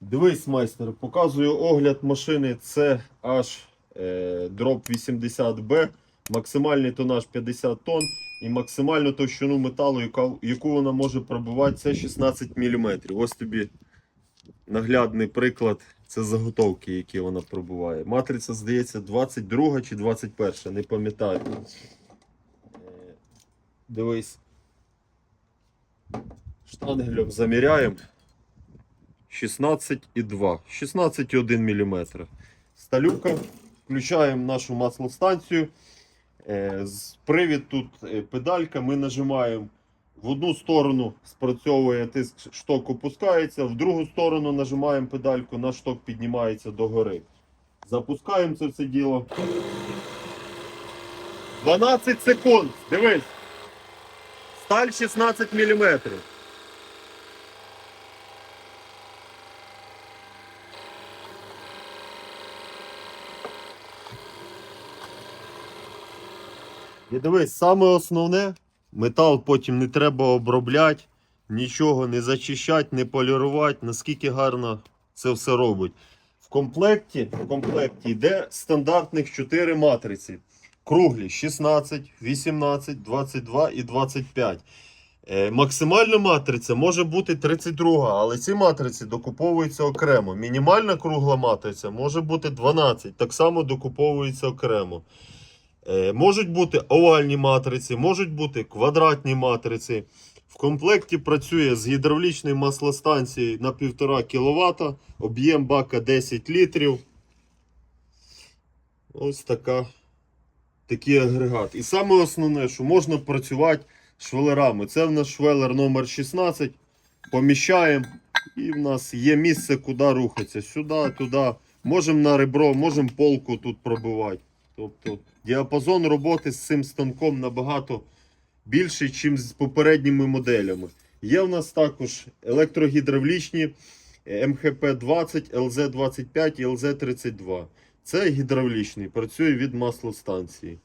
Дивись, майстер, показую огляд машини. Це аж е, дроп 80B, максимальний тонаж 50 тонн і максимальну товщину металу, яку вона може пробивати, це 16 мм. Ось тобі наглядний приклад. Це заготовки, які вона пробуває. Матриця, здається, 22 чи 21, не пам'ятаю. Е, Дивись. Штангелем заміряємо. 16,2. 16,1 мм. Сталюка. Включаємо нашу маслостанцію. Е, Привід тут е, педалька. Ми нажимаємо в одну сторону спрацьовує тиск, шток опускається, в другу сторону нажимаємо педальку, наш шток піднімається догори. Запускаємо це все діло. 12 секунд. Дивись. Сталь 16 мм. І дивись, саме основне, метал потім не треба обробляти, нічого не зачищати, не полірувати, наскільки гарно це все робить. В комплекті, в комплекті йде стандартних 4 матриці. Круглі 16, 18, 22 і 25. Е, максимальна матриця може бути 32, але ці матриці докуповуються окремо. Мінімальна кругла матриця може бути 12, так само докуповується окремо. Е, Можуть бути овальні матриці, можуть бути квадратні матриці. В комплекті працює з гідравлічною маслостанцією на 1,5 кВт, об'єм бака 10 літрів. Ось така, такий агрегат. І саме основне, що можна працювати швелерами. Це в нас швелер номер 16. Поміщаємо, і в нас є місце, куди рухатися. Сюди, туди. Можемо на ребро, можемо полку тут пробивати. Тобто діапазон роботи з цим станком набагато більший, ніж з попередніми моделями. Є в нас також електрогідравлічні е, МХП-20, ЛЗ-25 і ЛЗ-32. Це гідравлічний, працює від маслостанції.